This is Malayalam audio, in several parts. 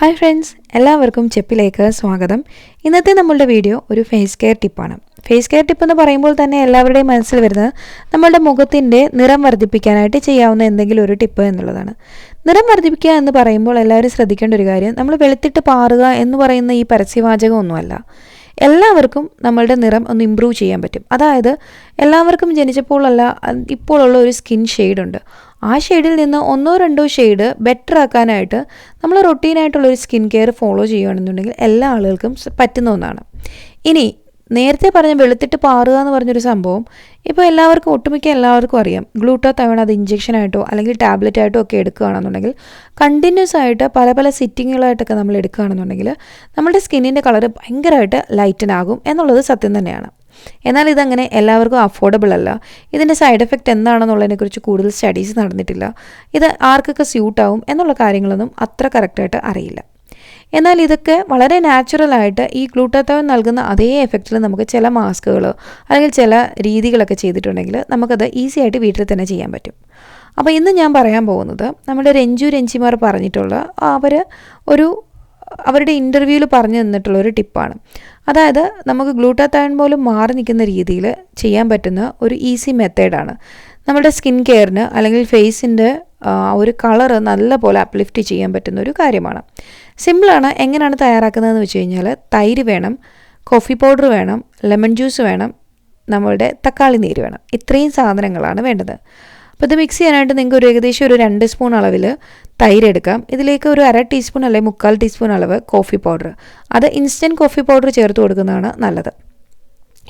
ഹായ് ഫ്രണ്ട്സ് എല്ലാവർക്കും ചെപ്പിലേക്ക് സ്വാഗതം. ഇന്നത്തെ നമ്മളുടെ വീഡിയോ ഒരു ഫേസ് കെയർ ടിപ്പാണ് ഫേസ് കെയർ ടിപ്പ് എന്ന് പറയുമ്പോൾ തന്നെ എല്ലാവരുടെയും മനസ്സിൽ വരുന്നത് നമ്മളുടെ മുഖത്തിന്റെ നിറം വർദ്ധിപ്പിക്കാനായിട്ട് ചെയ്യാവുന്ന എന്തെങ്കിലും ഒരു ടിപ്പ് എന്നുള്ളതാണ്. നിറം വർദ്ധിപ്പിക്കുക എന്ന് പറയുമ്പോൾ എല്ലാവരും ശ്രദ്ധിക്കേണ്ട ഒരു കാര്യം നമ്മൾ വെളുത്തിട്ട് പാറുക എന്ന് പറയുന്ന ഈ പരസ്യവാചകമൊന്നുമല്ല എല്ലാവർക്കും നമ്മളുടെ നിറം ഒന്ന് ഇമ്പ്രൂവ് ചെയ്യാൻ പറ്റും. അതായത് എല്ലാവർക്കും ജനിച്ചപ്പോഴല്ല ഇപ്പോഴുള്ള ഒരു സ്കിൻ ഷെയ്ഡുണ്ട് ആ ഷെയ്ഡിൽ നിന്ന് ഒന്നോ രണ്ടോ ഷെയ്ഡ് ബെറ്റർ ആക്കാനായിട്ട് നമ്മൾ റൊട്ടീനായിട്ടുള്ള ഒരു സ്കിൻ കെയർ ഫോളോ ചെയ്യുകയാണെന്നുണ്ടെങ്കിൽ എല്ലാ ആളുകൾക്കും പറ്റുന്ന ഒന്നാണ്. ഇനി നേരത്തെ പറഞ്ഞ വെളുത്തിട്ട് പാറുക എന്ന് പറഞ്ഞൊരു സംഭവം ഇപ്പോൾ എല്ലാവർക്കും ഒട്ടുമിക്ക എല്ലാവർക്കും അറിയാം. ഗ്ലൂട്ടോ തവണ അത് ഇഞ്ചെക്ഷനായിട്ടോ അല്ലെങ്കിൽ ടാബ്ലറ്റ് ആയിട്ടോ ഒക്കെ എടുക്കുകയാണെന്നുണ്ടെങ്കിൽ കണ്ടിന്യൂസ് ആയിട്ട് പല പല സിറ്റിങ്ങുകളായിട്ടൊക്കെ നമ്മൾ എടുക്കുകയാണെന്നുണ്ടെങ്കിൽ നമ്മുടെ സ്കിന്നിന്റെ കളർ ഭയങ്കരമായിട്ട് ലൈറ്റൻ ആകും എന്നുള്ളത് സത്യം തന്നെയാണ്. എന്നാൽ ഇതങ്ങനെ എല്ലാവർക്കും അഫോർഡബിൾ അല്ല. ഇതിന്റെ സൈഡ് എഫക്റ്റ് എന്താണെന്നുള്ളതിനെക്കുറിച്ച് കൂടുതൽ സ്റ്റഡീസ് നടന്നിട്ടില്ല. ഇത് ആർക്കൊക്കെ സ്യൂട്ടാവും എന്നുള്ള കാര്യങ്ങളൊന്നും അത്ര കറക്റ്റായിട്ട് അറിയില്ല. എന്നാൽ ഇതൊക്കെ വളരെ നാച്ചുറലായിട്ട് ഈ ഗ്ലൂട്ടാത്തോൺ നൽകുന്ന അതേ എഫക്റ്റിൽ നമുക്ക് ചില മാസ്കുകൾ അല്ലെങ്കിൽ ചില രീതികളൊക്കെ ചെയ്തിട്ടുണ്ടെങ്കിൽ നമുക്കത് ഈസി ആയിട്ട് വീട്ടിൽ തന്നെ ചെയ്യാൻ പറ്റും. അപ്പോൾ ഇന്ന് ഞാൻ പറയാൻ പോകുന്നത് നമ്മുടെ രഞ്ജു രഞ്ജിമാർ പറഞ്ഞിട്ടുള്ള അവർ ഒരു അവരുടെ ഇന്റർവ്യൂവിൽ പറഞ്ഞു തന്നിട്ടുള്ള ഒരു ടിപ്പാണ് അതായത് നമുക്ക് ഗ്ലൂട്ടാത്തയൺ പോലും മാറി നിൽക്കുന്ന രീതിയിൽ ചെയ്യാൻ പറ്റുന്ന ഒരു ഈസി മെത്തേഡാണ് നമ്മുടെ സ്കിൻ കെയറിന് അല്ലെങ്കിൽ ഫേസിന്റെ ഒരു കളറ് നല്ല പോലെ അപ്ലിഫ്റ്റ് ചെയ്യാൻ പറ്റുന്ന ഒരു കാര്യമാണ്. സിമ്പിളാണ് എങ്ങനെയാണ് തയ്യാറാക്കുന്നതെന്ന് വെച്ച് കഴിഞ്ഞാൽ തൈര് വേണം കോഫി പൗഡർ വേണം ലെമൺ ജ്യൂസ് വേണം നമ്മളുടെ തക്കാളി നീര് വേണം. ഇത്രയും സാധനങ്ങളാണ് വേണ്ടത്. അപ്പോൾ ഇത് മിക്സ് ചെയ്യാനായിട്ട് നിങ്ങൾക്ക് ഒരു ഏകദേശം ഒരു രണ്ട് സ്പൂൺ അളവിൽ തൈര് എടുക്കാം. ഇതിലേക്ക് ഒരു അര ടീസ്പൂൺ അല്ലെങ്കിൽ മുക്കാൽ ടീസ്പൂൺ അളവ് കോഫി പൗഡർ അത് ഇൻസ്റ്റന്റ് കോഫി പൗഡർ ചേർത്ത് കൊടുക്കുന്നതാണ് നല്ലത്.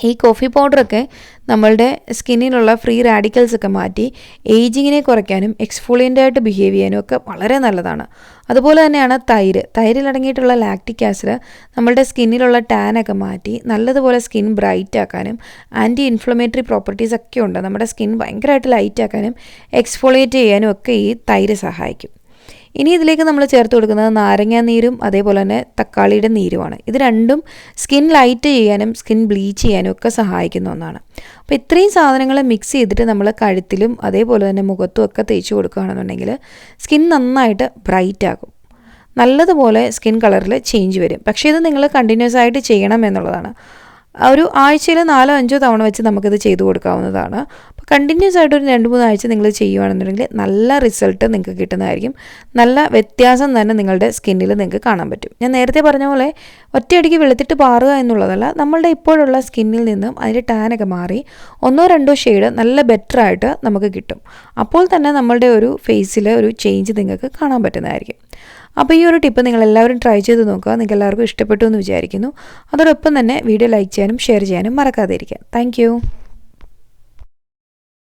ഈ കോഫി പൗഡറൊക്കെ നമ്മളുടെ സ്കിന്നിലുള്ള ഫ്രീ റാഡിക്കൽസ് ഒക്കെ മാറ്റി ഏജിങ്ങിനെ കുറയ്ക്കാനും എക്സ്ഫോളിയന്റായിട്ട് ബിഹേവ് ചെയ്യാനും ഒക്കെ വളരെ നല്ലതാണ്. അതുപോലെ തന്നെയാണ് തൈര്. തൈരിൽ അടങ്ങിയിട്ടുള്ള ലാക്റ്റിക് ആസിഡ് നമ്മളുടെ സ്കിന്നിലുള്ള ടാനൊക്കെ മാറ്റി നല്ലതുപോലെ സ്കിൻ ബ്രൈറ്റ് ആക്കാനും ആന്റി ഇൻഫ്ലമേറ്ററി പ്രോപ്പർട്ടീസ് ഒക്കെ ഉണ്ട്. നമ്മുടെ സ്കിൻ ഭയങ്കരമായിട്ട് ലൈറ്റ് ആക്കാനും എക്സ്ഫോളിയേറ്റ് ചെയ്യാനും ഒക്കെ ഈ തൈര് സഹായിക്കും. ഇനി ഇതിലേക്ക് നമ്മൾ ചേർത്ത് കൊടുക്കുന്നത് നാരങ്ങാ നീരും അതേപോലെ തന്നെ തക്കാളിയുടെ നീരുമാണ്. ഇത് രണ്ടും സ്കിൻ ലൈറ്റ് ചെയ്യാനും സ്കിൻ ബ്ലീച്ച് ചെയ്യാനും ഒക്കെ സഹായിക്കുന്ന ഒന്നാണ്. അപ്പോൾ ഇത്രയും സാധനങ്ങൾ മിക്സ് ചെയ്തിട്ട് നമ്മൾ കഴുത്തിലും അതേപോലെ തന്നെ മുഖത്തും ഒക്കെ തേച്ച് കൊടുക്കുകയാണെന്നുണ്ടെങ്കിൽ സ്കിൻ നന്നായിട്ട് ബ്രൈറ്റ് ആകും. നല്ലതുപോലെ സ്കിൻ കളറിൽ ചേഞ്ച് വരും. പക്ഷേ ഇത് നിങ്ങൾ കണ്ടിന്യൂസ് ആയിട്ട് ചെയ്യണം എന്നുള്ളതാണ്. ഒരു ആഴ്ചയിൽ നാലോ അഞ്ചോ തവണ വെച്ച് നമുക്കിത് ചെയ്തു കൊടുക്കാവുന്നതാണ്. അപ്പോൾ കണ്ടിന്യൂസ് ആയിട്ട് ഒരു രണ്ട് മൂന്ന് ആഴ്ച നിങ്ങൾ ചെയ്യുകയാണെന്നുണ്ടെങ്കിൽ നല്ല റിസൾട്ട് നിങ്ങൾക്ക് കിട്ടുന്നതായിരിക്കും. നല്ല വ്യത്യാസം തന്നെ നിങ്ങളുടെ സ്കിന്നിൽ നിങ്ങൾക്ക് കാണാൻ പറ്റും. ഞാൻ നേരത്തെ പറഞ്ഞ പോലെ ഒറ്റയടിക്ക് വെളുത്തിട്ട് പാറുക എന്നുള്ളതല്ല നമ്മളുടെ ഇപ്പോഴുള്ള സ്കിന്നിൽ നിന്നും അതിന്റെ ടാനൊക്കെ മാറി ഒന്നോ രണ്ടോ ഷെയ്ഡ് നല്ല ബെറ്റർ ആയിട്ട് നമുക്ക് കിട്ടും. അപ്പോൾ തന്നെ നമ്മളുടെ ഒരു ഫേസിൽ ഒരു ചേഞ്ച് നിങ്ങൾക്ക് കാണാൻ പറ്റുന്നതായിരിക്കും. അപ്പോൾ ഈ ഒരു ടിപ്പ് നിങ്ങൾ എല്ലാവരും ട്രൈ ചെയ്ത് നോക്കുക. നിങ്ങൾക്ക് എല്ലാവർക്കും ഇഷ്ടപ്പെട്ടു എന്ന് വിചാരിക്കുന്നു. അതോടൊപ്പം തന്നെ വീഡിയോ ലൈക്ക് ചെയ്യാനും ഷെയർ ചെയ്യാനും മറക്കാതെ ഇരിക്കുക താങ്ക്